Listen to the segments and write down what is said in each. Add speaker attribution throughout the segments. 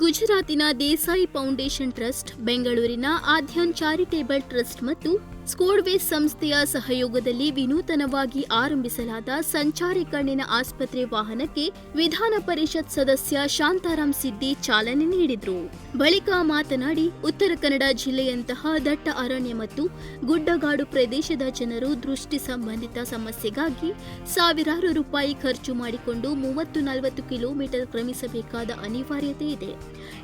Speaker 1: ಗುಜರಾತಿನ Desai foundation trust ಬೆಂಗಳೂರಿನ ಆಧ್ಯಾನ್ charitable trust ಮತ್ತು ಸ್ಕೋಡ್ವೇಸ್ ಸಂಸ್ಥೆಯ ಸಹಯೋಗದಲ್ಲಿ ವಿನೂತನವಾಗಿ ಆರಂಭಿಸಲಾದ ಸಂಚಾರಿ ಕಣ್ಣಿನ ಆಸ್ಪತ್ರೆ ವಾಹನಕ್ಕೆ ವಿಧಾನ ಪರಿಷತ್ ಸದಸ್ಯ ಶಾಂತಾರಾಮ್ ಸಿದ್ದಿ ಚಾಲನೆ ನೀಡಿದರು. ಬಳಿಕ ಮಾತನಾಡಿ, ಉತ್ತರ ಕನ್ನಡ ಜಿಲ್ಲೆಯಂತಹ ದಟ್ಟ ಅರಣ್ಯ ಮತ್ತು ಗುಡ್ಡಗಾಡು ಪ್ರದೇಶದ ಜನರು ದೃಷ್ಟಿ ಸಂಬಂಧಿತ ಸಮಸ್ಯೆಗಾಗಿ ಸಾವಿರಾರು ರೂಪಾಯಿ ಖರ್ಚು ಮಾಡಿಕೊಂಡು ಮೂವತ್ತು ನಲವತ್ತು ಕಿಲೋಮೀಟರ್ ಕ್ರಮಿಸಬೇಕಾದ ಅನಿವಾರ್ಯತೆ ಇದೆ.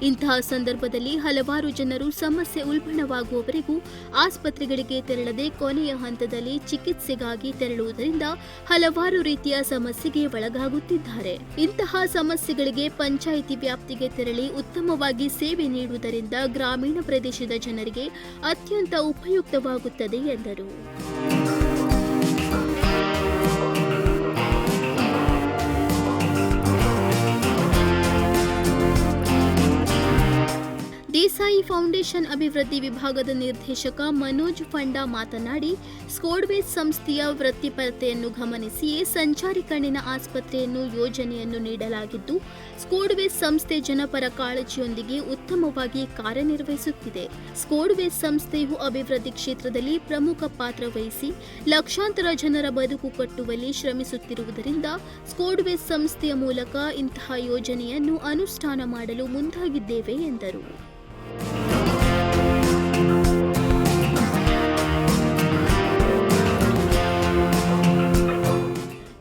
Speaker 1: ಇಂತಹ ಸಂದರ್ಭದಲ್ಲಿ ಹಲವಾರು ಜನರು ಸಮಸ್ಯೆ ಉಲ್ಬಣವಾಗುವವರೆಗೂ ಆಸ್ಪತ್ರೆಗಳಿಗೆ ತೆರಳದೆ ಕೊನೆಯ ಹಂತದಲ್ಲಿ ಚಿಕಿತ್ಸೆಗಾಗಿ ತೆರಳುವುದರಿಂದ ಹಲವಾರು ರೀತಿಯ ಸಮಸ್ಯೆಗೆ ಒಳಗಾಗುತ್ತಿದ್ದಾರೆ. ಇಂತಹ ಸಮಸ್ಯೆಗಳಿಗೆ ಪಂಚಾಯಿತಿ ವ್ಯಾಪ್ತಿಗೆ ತೆರಳಿ ಉತ್ತಮವಾಗಿ ಸೇವೆ ನೀಡುವುದರಿಂದ ಗ್ರಾಮೀಣ ಪ್ರದೇಶದ ಜನರಿಗೆ ಅತ್ಯಂತ ಉಪಯುಕ್ತವಾಗುತ್ತದೆ ಎಂದರು. ದೇಸಾಯಿ ಫೌಂಡೇಶನ್ ಅಭಿವೃದ್ಧಿ ವಿಭಾಗದ ನಿರ್ದೇಶಕ ಮನೋಜ್ ಫಂಡಾ ಮಾತನಾಡಿ, ಸ್ಕೋಡ್ವೇಸ್ ಸಂಸ್ಥೆಯ ವೃತ್ತಿಪರತೆಯನ್ನು ಗಮನಿಸಿಯೇ ಸಂಚಾರಿ ಕಣ್ಣಿನ ಆಸ್ಪತ್ರೆಯನ್ನು ಯೋಜನೆಯನ್ನು ನೀಡಲಾಗಿದ್ದು, ಸ್ಕೋಡ್ವೇಸ್ ಸಂಸ್ಥೆ ಜನಪರ ಕಾಳಜಿಯೊಂದಿಗೆ ಉತ್ತಮವಾಗಿ ಕಾರ್ಯನಿರ್ವಹಿಸುತ್ತಿದೆ. ಸ್ಕೋಡ್ವೇಸ್ ಸಂಸ್ಥೆಯು ಅಭಿವೃದ್ಧಿ ಕ್ಷೇತ್ರದಲ್ಲಿ ಪ್ರಮುಖ ಪಾತ್ರ ವಹಿಸಿ, ಲಕ್ಷಾಂತರ ಜನರ ಬದುಕು ಕಟ್ಟುವಲ್ಲಿ ಶ್ರಮಿಸುತ್ತಿರುವುದರಿಂದ ಸ್ಕೋಡ್ವೇಸ್ ಸಂಸ್ಥೆಯ ಮೂಲಕ ಇಂತಹ ಯೋಜನೆಯನ್ನು ಅನುಷ್ಠಾನ ಮಾಡಲು ಮುಂದಾಗಿದ್ದೇವೆ ಎಂದರು.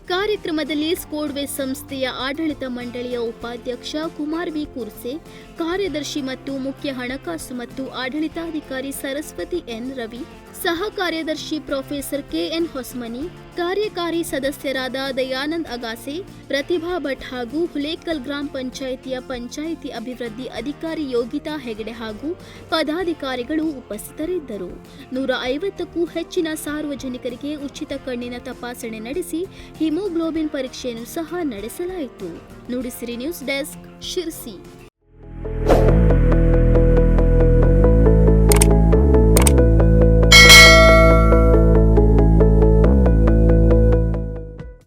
Speaker 1: ಕಾರ್ಯಕ್ರಮದಲ್ಲಿ ಸ್ಕೋಡ್ವೆ ಸಂಸ್ಥೆಯ ಆಡಳಿತ ಮಂಡಳಿಯ ಉಪಾಧ್ಯಕ್ಷ ಕುಮಾರ್ ವಿ ಕುರ್ಸೆ, ಕಾರ್ಯದರ್ಶಿ ಮತ್ತು ಮುಖ್ಯ ಹಣಕಾಸು ಮತ್ತು ಆಡಳಿತಾಧಿಕಾರಿ ಸರಸ್ವತಿ ಎನ್ ರವಿ ಸಹ ಕಾರ್ಯದರ್ಶಿ ಪ್ರೊಫೆಸರ್ ಕೆಎನ್ ಹೊಸ್ಮನಿ, ಕಾರ್ಯಕಾರಿ ಸದಸ್ಯರಾದ ದಯಾನಂದ್ ಅಗಾಸೆ, ಪ್ರತಿಭಾ ಭಟ್ ಹಾಗೂ ಹುಲೇಕಲ್ ಗ್ರಾಮ ಪಂಚಾಯಿತಿಯ ಪಂಚಾಯಿತಿ ಅಭಿವೃದ್ಧಿ ಅಧಿಕಾರಿ ಯೋಗಿತಾ ಹೆಗಡೆ ಹಾಗೂ ಪದಾಧಿಕಾರಿಗಳು ಉಪಸ್ಥಿತರಿದ್ದರು. ನೂರ ಐವತ್ತಕ್ಕೂ ಹೆಚ್ಚಿನ ಸಾರ್ವಜನಿಕರಿಗೆ ಉಚಿತ ಕಣ್ಣಿನ ತಪಾಸಣೆ ನಡೆಸಿ ಹಿಮೋಗ್ಲೋಬಿನ್ ಪರೀಕ್ಷೆಯನ್ನು ಸಹ ನಡೆಸಲಾಯಿತು. Nudisiri news desk Sirsi.